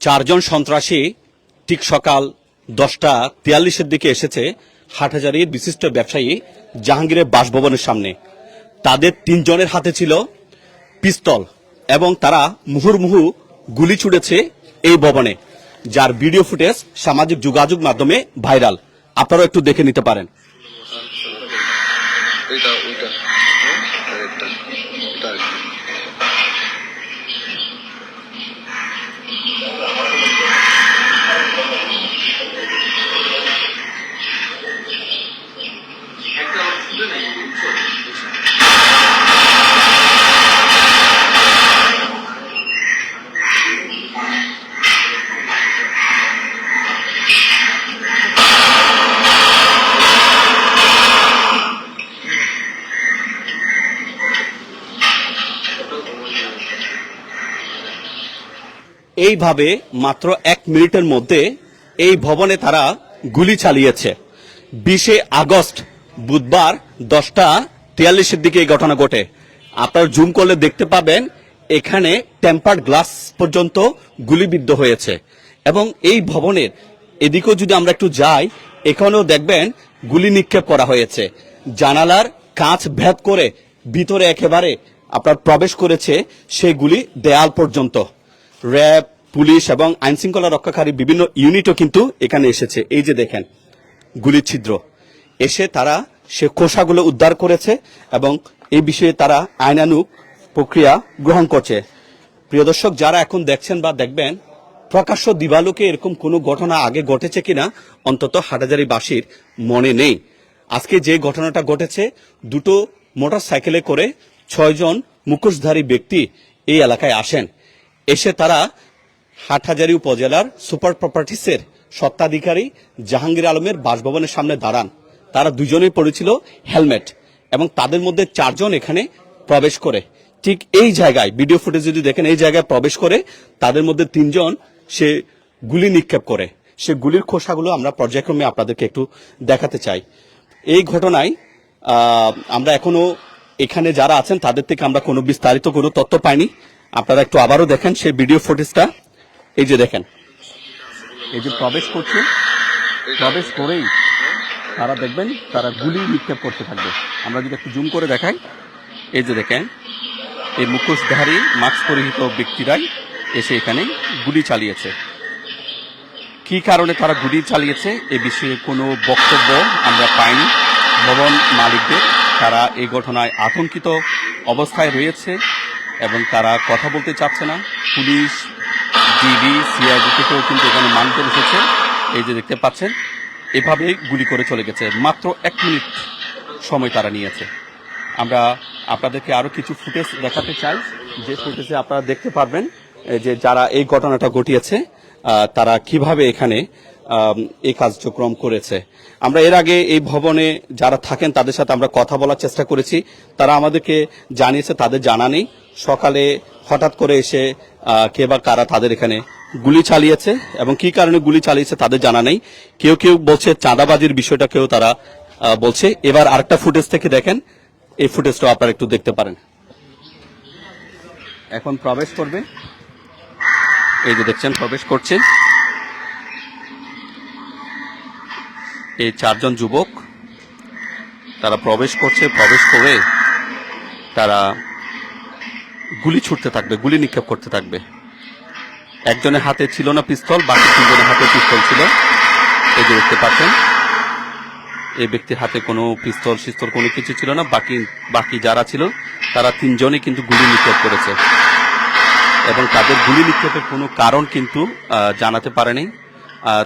চারজন সন্ত্রাসী ঠিক সকাল দশটা তিয়াল্লিশের দিকে এসেছে হাটহাজারির বিশিষ্ট ব্যবসায়ী জাহাঙ্গীরের বাসভবনের সামনে। তাদের তিনজনের হাতে ছিল পিস্তল এবং তারা মুহুর্মুহু গুলি ছুড়েছে এই ভবনে, যার ভিডিও ফুটেজ সামাজিক যোগাযোগ মাধ্যমে ভাইরাল। আপনারাও একটু দেখে নিতে পারেন। এইভাবে মাত্র এক মিনিটের মধ্যে এই ভবনে তারা গুলি চালিয়েছে। বিশে আগস্ট বুধবার দশটা তিয়াল্লিশের দিকে এই ঘটনা ঘটে। আপনারা জুম করলে দেখতে পাবেন, এখানে টেম্পার্ড গ্লাস পর্যন্ত গুলিবিদ্ধ হয়েছে। এবং এই ভবনের এদিকেও যদি আমরা একটু যাই, এখানেও দেখবেন গুলি নিক্ষেপ করা হয়েছে। জানালার কাঁচ ভেদ করে ভিতরে একেবারে আপনার প্রবেশ করেছে সেগুলি দেয়াল পর্যন্ত। র্যাব, পুলিশ এবং আইন শৃঙ্খলা রক্ষাকারী বিভিন্ন ইউনিটও কিন্তু এখানে এসেছে। এই যে দেখেন, গুলির ছিদ্র। এসে তারা সে খোসাগুলো উদ্ধার করেছে এবং এই বিষয়ে তারা আইনানুগ প্রক্রিয়া গ্রহণ করছে। প্রিয় দর্শক, যারা এখন দেখছেন বা দেখবেন, প্রকাশ্য দিবালোকে এরকম কোনো ঘটনা আগে ঘটেছে কিনা, অন্তত হাটাজারিবাসীর মনে নেই। আজকে যে ঘটনাটা ঘটেছে, দুটো মোটর সাইকেলে করে ছয়জন মুখোশধারী ব্যক্তি এই এলাকায় আসেন। এসে তারা হাটহাজারী উপজেলার সুপার প্রপার্টিসের সত্ত্বাধিকারী জাহাঙ্গীর আলমের বাসভবনের সামনে দাঁড়ান। তারা দুজনেই পড়েছিল হেলমেট এবং তাদের মধ্যে চারজন এখানে প্রবেশ করে। ঠিক এই জায়গায়, ভিডিও ফুটেজ যদি দেখেন, এই জায়গায় প্রবেশ করে তাদের মধ্যে তিনজন সে গুলি নিক্ষেপ করে। সে গুলির খোসাগুলো আমরা পর্যায়ক্রমে আপনাদেরকে একটু দেখাতে চাই। এই ঘটনায় আমরা এখনও এখানে যারা আছেন, তাদের থেকে আমরা কোনো বিস্তারিত কোনো তথ্য পাইনি। আপনারা একটু আবারও দেখেন সেই ভিডিও ফুটেজটা এই যে দেখেন। এই যে প্রবেশ করছে, প্রবেশ করেই তারা দেখবেন তারা গুলি নিক্ষেপ করতে থাকবে। আমরা যদি একটু জুম করে দেখাই, এই যে দেখেন, এই মুখোশধারী মাস্ক পরিহিত ব্যক্তিরাই এসে এখানে গুলি চালিয়েছে। কি কারণে তারা গুলি চালিয়েছে এ বিষয়ে কোনো বক্তব্য আমরা পাইনি। ভবন মালিকদের, তারা এই ঘটনায় আতঙ্কিত অবস্থায় রয়েছে। এবং তারা কথা বলতে চাচ্ছে না। পুলিশ ডিবি সিআইডি থেকেও কিন্তু এখানে মানতে এসেছে। এই যে দেখতে পাচ্ছেন এভাবেই গুলি করে চলে গেছে। মাত্র এক মিনিট সময় তারা নিয়েছে। আমরা আপনাদেরকে আরও কিছু ফুটেজ দেখাতে চাই। যে ফুটেজে আপনারা দেখতে পারবেন যে যারা এই ঘটনাটা ঘটিয়েছে তারা কীভাবে এখানে এই কার্যক্রম করেছে। আমরা এর আগে এই ভবনে যারা থাকেন, তাদের সাথে আমরা কথা বলার চেষ্টা করেছি। তারা আমাদেরকে জানিয়েছে, তাদের জানা নেই। সকালে হঠাৎ করে এসে কে বা কারা তাদের এখানে গুলি চালিয়েছে এবং কি কারণে গুলি চালিয়েছে তাদের জানা নেই। কেউ কেউ বলছে চাঁদাবাজির বিষয়টাকেও তারা বলছে। এবার আরেকটা ফুটেজ থেকে দেখেন। এই ফুটেজটা আপনারা একটু দেখতে পারেন। এখন প্রবেশ করবে। এই যে দেখছেন, প্রবেশ করছে। এই চারজন যুবক, তারা প্রবেশ করছে। প্রবেশ করে তারা গুলি ছুটতে থাকবে, গুলি নিক্ষেপ করতে থাকবে। একজনের হাতে ছিল না পিস্তল, বাকি তিনজনের হাতে পিস্তল ছিল। এই যে দেখতে পাচ্ছেন, এই ব্যক্তির হাতে কোনো পিস্তল, সিস্তল, কোনো কিছু ছিল না। বাকি বাকি যারা ছিল, তারা তিনজনই কিন্তু গুলি নিক্ষেপ করেছে। এবং তাদের গুলি নিক্ষেপের কোনো কারণ কিন্তু জানাতে পারেনি।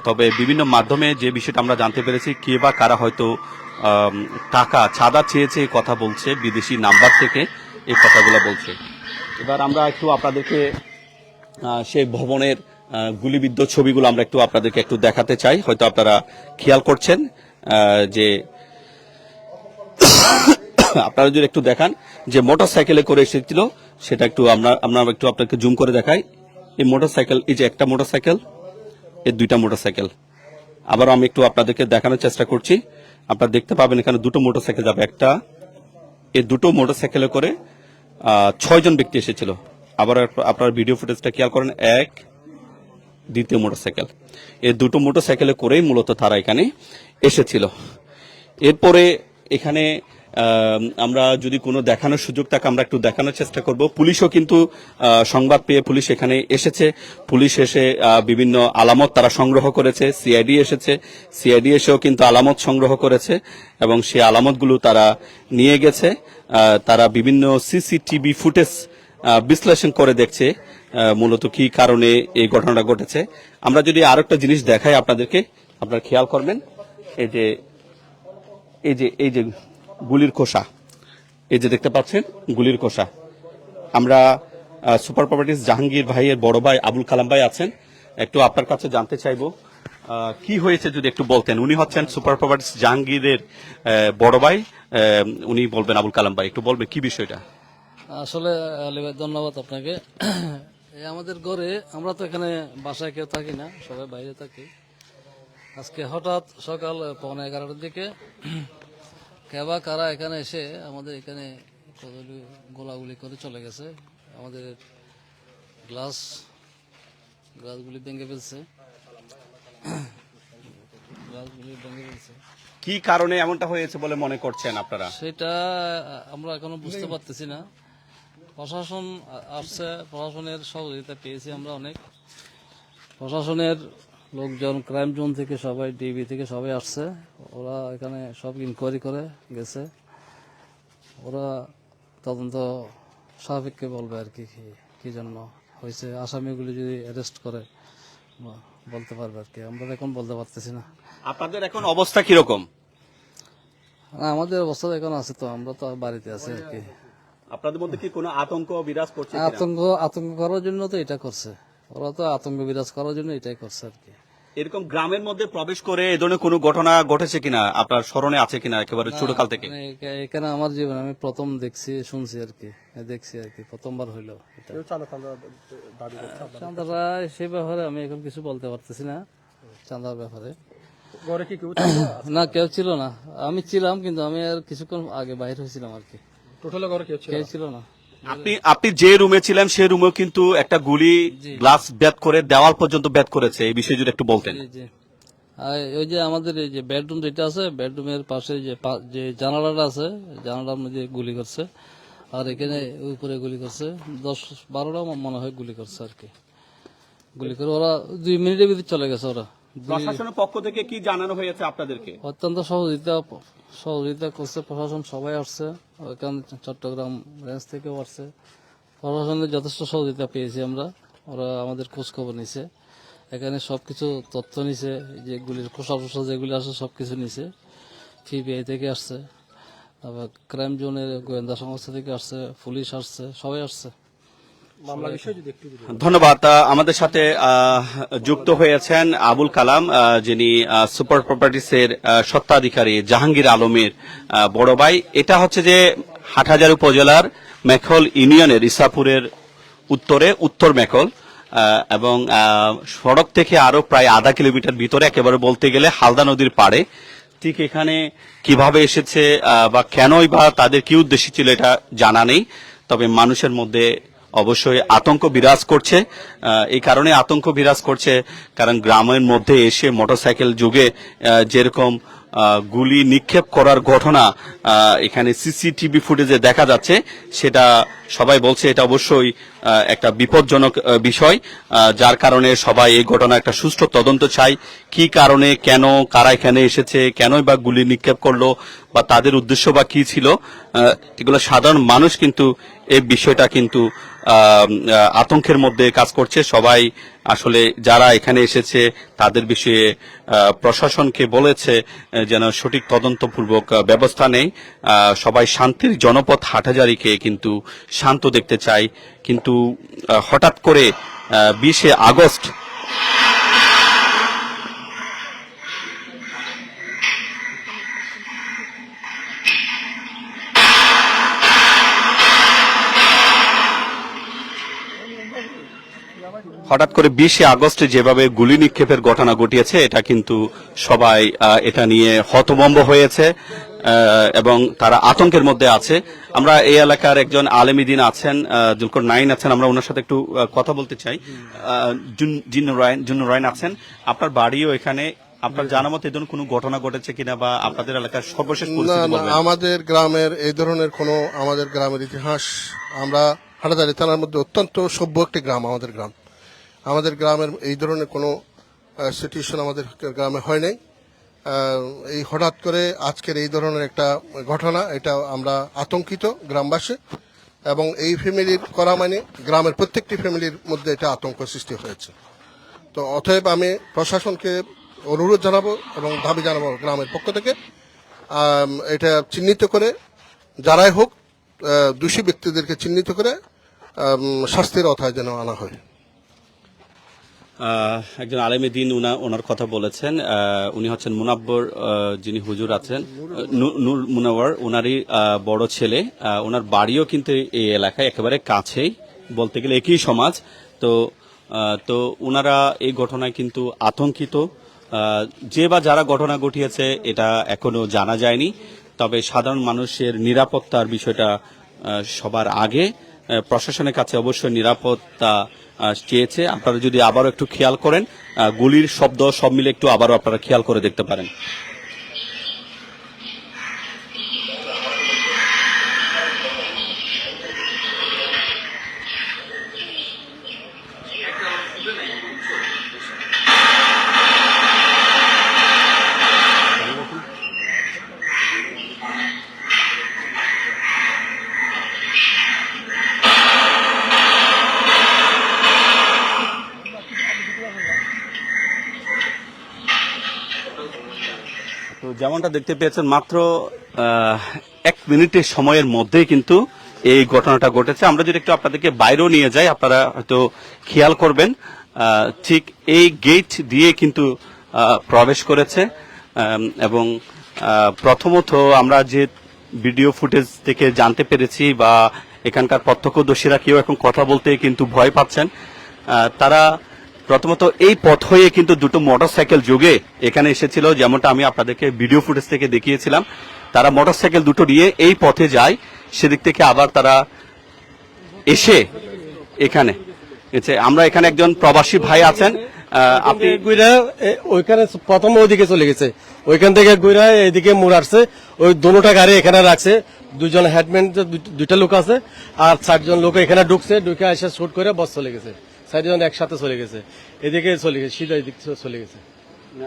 তবে বিভিন্ন মাধ্যমে যে বিষয়টা আমরা জানতে পেরেছি, কে বা কারা হয়তো টাকা ছাদা চেয়েছে কথা বলছে, বিদেশি নাম্বার থেকে এই কথাগুলো বলছে। এবার আমরা একটু আপনাদেরকে সেই ভবনের গুলিবিদ্ধ ছবিগুলো আমরা একটু আপনাদেরকে একটু দেখাতে চাই। হয়তো আপনারা খেয়াল করছেন যে আপনারা যদি একটু দেখান, যে মোটর সাইকেলে করে এসেছিল, সেটা একটু আমরা আমরা একটু আপনাকে জুম করে দেখাই। এই মোটর সাইকেল এই যে একটা মোটর সাইকেল এই দুইটা মোটর সাইকেল আবার আমি একটু আপনাদেরকে দেখানোর চেষ্টা করছি। আপনারা দেখতে পাবেন এখানে দুটো মোটর সাইকেল যাবে। একটা, এই দুটো মোটর সাইকেলে করে ছয় জন ব্যক্তি এসেছিল। আবার আপনার ভিডিও ফুটেজটা খেয়াল করেন, এক, দ্বিতীয় মোটরসাইকেল এই দুটো মোটরসাইকেলে করেই মূলত তারা এখানে এসেছিল। এরপরে এখানে আমরা যদি কোনো দেখানোর সুযোগ থাকে, আমরা একটু দেখানোর চেষ্টা করব। পুলিশও কিন্তু সংবাদ পেয়ে পুলিশ এখানে এসেছে। পুলিশ এসে বিভিন্ন আলামত তারা সংগ্রহ করেছে। সিআইডি এসেছে। সিআইডি এসেও কিন্তু আলামত সংগ্রহ করেছে এবং সেই আলামতগুলো তারা নিয়ে গেছে। তারা বিভিন্ন সিসিটিভি ফুটেজ বিশ্লেষণ করে দেখছে মূলত কি কারণে এই ঘটনাটা ঘটেছে। আমরা যদি আর একটা জিনিস দেখাই আপনাদেরকে, আপনারা খেয়াল করবেন, এই যে এই যে এই যে গুলির খোসা, এই যে দেখতে পাচ্ছেন, গুলির খোসা। আমরা সুপার প্রপার্টিস জাহাঙ্গীর ভাইয়ের বড় ভাই আবুল কালাম ভাই আছেন। একটু আপনার কাছে জানতে চাইব কি হয়েছে যদি একটু বলতেন। উনি হচ্ছেন সুপার প্রপার্টিস জাহাঙ্গীরের বড় ভাই উনি বলবেন আবুল কালাম ভাই, একটু বলবেন কি বিষয়টা? আসলে, আলী ভাই, ধন্যবাদ আপনাকে। আমাদের ঘরে, আমরা তো এখানে বাসায় কেউ থাকি না, সবাই বাইরে থাকি। আজকে হঠাৎ সকাল, পৌনে এগারোটার দিকে, কেবা কারা এখানে এসে আমাদের এখানে গোলাগুলি করে চলে গেছে। আমাদের গ্লাস, গ্লাসগুলি ভেঙে ফেলছে। গ্লাসগুলি ভেঙে ফেলছে। কি কারণে এমনটা হয়েছে বলে মনে করছেন আপনারা? সেটা আমরা এখনও বুঝতে পারতেছি না। প্রশাসন আসছে, প্রশাসনের সহযোগিতা পেয়েছি আমরা অনেক। প্রশাসনের লোকজন ক্রাইম জোন থেকে সবাই ডিবি থেকে সবাই আসছে। ওরা এখানে সব ইনকোয়ারি করে, গেছে। ওরা তদন্ত সাপেক্ষে বলবে আর কি কি- কি জন্য হয়েছে। আসামিগুলি যদি অ্যারেস্ট করে বলতে পারবে আর কি। আমরা এখন বলতে পারতেছি না। আপনাদের এখন অবস্থা কীরকম? আমাদের অবস্থা এখন আছে তো আমরা তো বাড়িতে আছি আর কি। আপনাদের মধ্যে কি কোনো আতঙ্ক বিরাজ করছে? আতঙ্ক আতঙ্ক করার জন্য তো এটা করছে। ওরা তো আতঙ্ক বিরাজ করার জন্য এটাই করছে আর কি। এরকম গ্রামের মধ্যে প্রবেশ করে এ ধরনের কোনো ঘটনা ঘটেছে কিনা? আপনার স্মরণে আছে কিনা একেবারে ছোটকাল থেকে? মানে এখানে আমার জীবনে আমি প্রথম দেখছি শুনছি আর কি দেখছি আর কি প্রথমবার হইল চাঁদারা সে ব্যাপারে আমি এখন কিছু বলতে পারতেছি না চাঁদার ব্যাপারে। না কেউ ছিল না। আমি ছিলাম কিন্তু আমি আর কিছুক্ষণ আগে বাইরে হয়েছিলাম আর কি। টোটালে ঘরে কেউ ছিল না। আপনি আপনি যে রুমে ছিলেন সেই রুমেও কিন্তু একটা গুলি গ্লাস ব্যাত করে দেওয়াল পর্যন্ত ব্যাত করেছে এই বিষয়ে যদি একটু বলতেন। ওই যে আমাদের এই যে বেডরুম যেটা আছে বেডরুমের পাশে যে যে জানালাটা আছে জানালার মধ্যে গুলি করছে আর এখানে উপরে গুলি করছে। দশ বারোটা মনে হয় গুলি করছে আর কি। গুলি করে ওরা দুই মিনিটের ভিতরে চলে গেছে ওরা। প্রশাসনের পক্ষ থেকে কি জানানো হয়েছে আপনাদেরকে? অত্যন্ত সহযোগিতা সহযোগিতা করছে প্রশাসন সবাই আসছে। ওখানে চট্টগ্রাম রেঞ্জ থেকেও আসছে। প্রশাসনের যথেষ্ট সহযোগিতা পেয়েছি আমরা। ওরা আমাদের খোঁজখবর নিছে। এখানে সব কিছু তথ্য নিছে যে গুলির খোসা ফোসা যেগুলি আসে সবকিছু নিছে। সিবিআই থেকে আসছে। তারপর ক্রাইম জোনের গোয়েন্দা সংস্থা থেকে আসছে, পুলিশ আসছে, সবাই আসছে মামলা বিষয়ে যদি একটু যদি ধন্যবাদ। আমাদের সাথে যুক্ত হয়েছেন আবুল কালাম যিনি সুপার প্রপার্টিসের আহ, স্বত্বাধিকারী জাহাঙ্গীর আলমের বড় ভাই। এটা হচ্ছে যে হাটহাজার উপজেলার মেখল ইউনিয়নের ইসাপুরের উত্তরে উত্তর মেখল এবং সড়ক থেকে আরও প্রায় আধা কিলোমিটার ভিতরে একেবারে বলতে গেলে হালদা নদীর পাড়ে। ঠিক এখানে কীভাবে এসেছে বা কেনই বা তাদের কি উদ্দেশ্য ছিল এটা জানা নেই। তবে মানুষের মধ্যে অবশ্যই আতঙ্ক বিরাজ করছে। এই কারণে আতঙ্ক বিরাজ করছে, কারণ গ্রামের মধ্যে এসে মোটরসাইকেল যুগে যেরকম গুলি নিক্ষেপ করার ঘটনা এখানে সিসিটিভি ফুটেজে দেখা যাচ্ছে, সেটা সবাই বলছে এটা অবশ্যই একটা বিপজ্জনক বিষয় যার কারণে সবাই এই ঘটনা একটা সুষ্ঠু তদন্ত চাই কি কারণে, কেন, কারা এখানে এসেছে, কেনই বা গুলি নিক্ষেপ করল বা তাদের উদ্দেশ্য বা কি ছিল এগুলো সাধারণ মানুষ কিন্তু এই বিষয়টা কিন্তু আতঙ্কের মধ্যে কাজ করছে। সবাই আসলে যারা এখানে এসেছে, তাদের বিষয়ে প্রশাসনকে বলেছে যেন সঠিক তদন্তপূর্বক ব্যবস্থা নেই। সবাই শান্তির জনপথ হাটাজারিকে কিন্তু শান্ত দেখতে চায়। কিন্তু হঠাৎ করে বিশে আগস্ট হঠাৎ করে বিশে আগস্টে যেভাবে গুলি নিক্ষেপের ঘটনা ঘটিয়েছে এটা কিন্তু সবাই এটা নিয়ে হতভম্ব হয়েছে এবং তারা আতঙ্কের মধ্যে আছে। আমরা এই এলাকার একজন আলেমিদিন আছেন জুলকর নাইন আছেন আমরা ওনার সাথে একটু কথা বলতে চাই। আহ, জুন- জিন্নু রায়ন আছেন। আপনার বাড়িও এখানে আপনার জানা মতো এই ধরনের কোনো ঘটনা ঘটেছে কিনা বা আপনাদের এলাকার সর্বশেষ। আমাদের গ্রামের এই ধরনের কোনো আমাদের গ্রামের ইতিহাস আমরা হাটাদারি থানার মধ্যে অত্যন্ত সভ্য একটি গ্রাম আমাদের গ্রাম। আমাদের গ্রামের এই ধরনের কোনো সিচুয়েশন আমাদের গ্রামে হয় নাই। এই হঠাৎ করে আজকের এই ধরনের একটা ঘটনা, এটা আমরা আতঙ্কিত গ্রামবাসী এবং এই ফ্যামিলির করা মানে গ্রামের প্রত্যেকটি ফ্যামিলির মধ্যে এটা আতঙ্ক সৃষ্টি হয়েছে। তো অতএব আমি প্রশাসনকে অনুরোধ জানাব এবং দাবি জানাব গ্রামের পক্ষ থেকে এটা চিহ্নিত করে, যারাই হোক দোষী ব্যক্তিদেরকে চিহ্নিত করে শাস্তির আওতায় যেন আনা হয়। একজন আলেমে দিন উনা, ওনার কথা বলেছেন। উনি হচ্ছেন মুনাব্বর যিনি হুজুর আছেন। নূর- মুনাওয়ার ওনারই বড় ছেলে। ওনার বাড়িও কিন্তু এই এলাকায় একেবারে কাছেই, বলতে গেলে একই সমাজ। তো তো ওনারা এই ঘটনায় কিন্তু আতঙ্কিত। যে বা যারা ঘটনা ঘটিয়েছে, এটা এখনও জানা যায়নি। তবে সাধারণ মানুষের নিরাপত্তার বিষয়টা সবার আগে। প্রশাসনের কাছে অবশ্যই নিরাপত্তা চেয়েছে। আপনারা যদি আবারও একটু খেয়াল করেন গুলির শব্দ সব মিলে একটু আবারও আপনারা খেয়াল করে দেখতে পারেন। যেমনটা দেখতে পেয়েছেন, মাত্র এক মিনিটের সময়ের মধ্যেই কিন্তু এই ঘটনাটা ঘটেছে। আমরা যদি একটু আপনাদেরকে বাইরেও নিয়ে যাই, আপনারা হয়তো খেয়াল করবেন ঠিক এই গেট দিয়ে কিন্তু প্রবেশ করেছে। এবং প্রথমত আমরা যে ভিডিও ফুটেজ থেকে জানতে পেরেছি বা এখানকার প্রত্যক্ষদর্শীরা কেউ এখন কথা বলতে কিন্তু ভয় পাচ্ছেন। তারা প্রথমত এই পথ হয়ে কিন্তু দুটো মোটরসাইকেল যোগে এখানে এসেছিল, যেমনটা আমি আপনাদেরকে ভিডিও ফুটেজ থেকে দেখিয়েছিলাম। তারা মোটরসাইকেল দুটো নিয়ে এই পথে যায়, সেদিক থেকে আবার তারা এসে এখানে। আমরা এখানে একজন প্রবাসী ভাই আছেন আপনি গুইরা ওইখানে প্রথম ওইদিকে চলে গেছে। ওইখান থেকে গুইরা এইদিকে মোড় আসছে, ওই দোনোটা গাড়ি এখানে রাখছে। দুজন হেডম্যান দুইটা লোক আছে, আর চারজন লোক এখানে ঢুকছে, ঢুকে এসে শুট করে বস চলে গেছে। চারজন একসাথে চলে গেছে। এদিকে চলে গেছে সিধা এদিক থেকে চলে গেছে।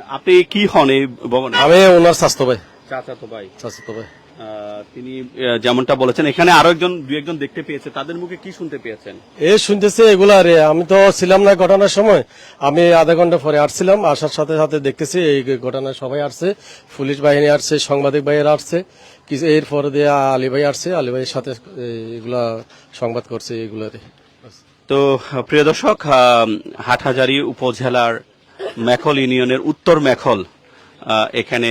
আপনি কি হন এই ভবনে? আমি ওনার স্বাস্থ্য ভাই। চাচা তো ভাই। স্বাস্থ্য ভাই। আহ, তিনি আহ, যেমনটা বলেছেন এখানে আরও একজন দু একজন দেখতে পেয়েছে। তাদের মুখে কি শুনতে পেয়েছেন? এ শুনতেছে এগুলা রে আমি তো ছিলাম না ঘটনার সময়। আমি আধা ঘণ্টা পরে আসছিলাম আসার সাথে সাথে দেখতেছি এই ঘটনায় সবাই আসছে পুলিশ বাহিনী আসছে সাংবাদিক ভাইয়েরা আসছে কিছু এরপরে দিয়ে আলী ভাই আসছে আলী ভাইয়ের সাথে এগুলা সংবাদ করছে এগুলারে তো প্রিয় দর্শক হাটহাজারী উপজেলার মেখল ইউনিয়নের উত্তর মেখল এখানে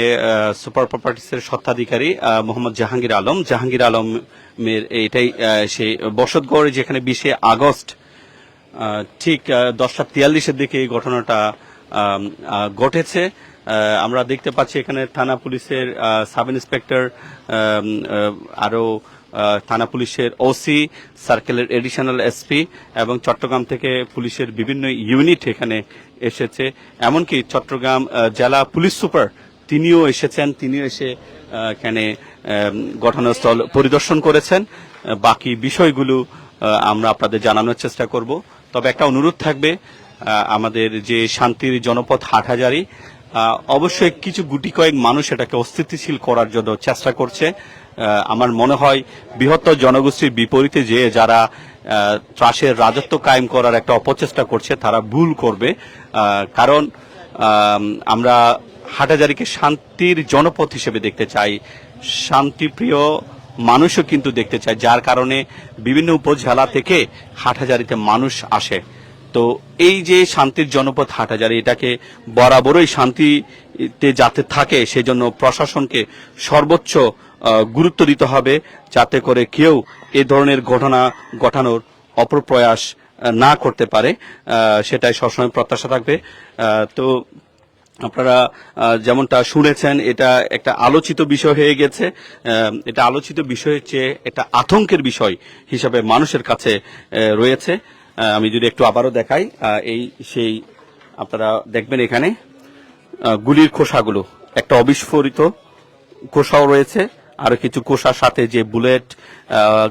সুপার প্রপার্টিসের স্বত্বাধিকারী মোহাম্মদ জাহাঙ্গীর আলম। জাহাঙ্গীর আলমের এটাই সেই বসতগড় যেখানে বিশে আগস্ট ঠিক দশটা তিয়াল্লিশের দিকে এই ঘটনাটা ঘটেছে। আমরা দেখতে পাচ্ছি এখানে থানা পুলিশের সাব ইন্সপেক্টর আম, আহ, আরও আহ, থানা পুলিশের ওসি সার্কেলের এডিশনাল এসপি এবং চট্টগ্রাম থেকে পুলিশের বিভিন্ন ইউনিট এখানে এসেছে। এমনকি চট্টগ্রাম জেলা পুলিশ সুপার তিনিও এসেছেন। তিনিও এসে এখানে ঘটনাস্থল পরিদর্শন করেছেন। বাকি বিষয়গুলো আমরা আপনাদের জানানোর চেষ্টা করব। তবে একটা অনুরোধ থাকবে আমাদের যে শান্তির জনপথ হাটহাজারি অবশ্যই কিছু গুটি কয়েক মানুষ এটাকে অস্থিতিশীল করার জন্য চেষ্টা করছে। আমার মনে হয় বৃহত্তর জনগোষ্ঠীর বিপরীতে যে যারা ত্রাসের রাজত্ব কায়েম করার একটা অপচেষ্টা করছে, তারা ভুল করবে। কারণ আমরা হাটাজারিকে শান্তির জনপথ হিসেবে দেখতে চাই। শান্তিপ্রিয় মানুষও কিন্তু দেখতে চাই, যার কারণে বিভিন্ন উপজেলা থেকে হাটহাজারিতে মানুষ আসে। তো এই যে শান্তির জনপথ হাটহাজারি এটাকে বরাবরই শান্তিতে যাতে থাকে, সেজন্য প্রশাসনকে সর্বোচ্চ গুরুত্ব দিতে হবে, যাতে করে কেউ এ ধরনের ঘটনা ঘটানোর অপপ্রয়াস না করতে পারে। সেটাই সবসময় প্রত্যাশা থাকবে। তো আপনারা যেমনটা শুনেছেন, এটা একটা আলোচিত বিষয় হয়ে গেছে। এটা আলোচিত বিষয়ের চেয়ে একটা আতঙ্কের বিষয় হিসাবে মানুষের কাছে রয়েছে। আমি যদি একটু আবারও দেখাই এই সেই আপনারা দেখবেন এখানে গুলির খোসাগুলো। একটা অবিস্ফোরিত কোষাও রয়েছে আরও কিছু কোষার সাথে যে বুলেট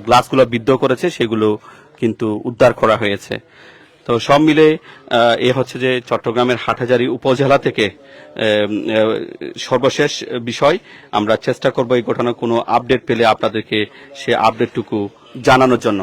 গ্লাসগুলো বিদ্ধ করেছে, সেগুলো কিন্তু উদ্ধার করা হয়েছে। তো সব মিলে এ হচ্ছে যে চট্টগ্রামের হাটহাজারী উপজেলা থেকে সর্বশেষ বিষয়। আমরা চেষ্টা করব এই ঘটনার কোনো আপডেট পেলে আপনাদেরকে সে আপডেটটুকু জানানোর জন্য।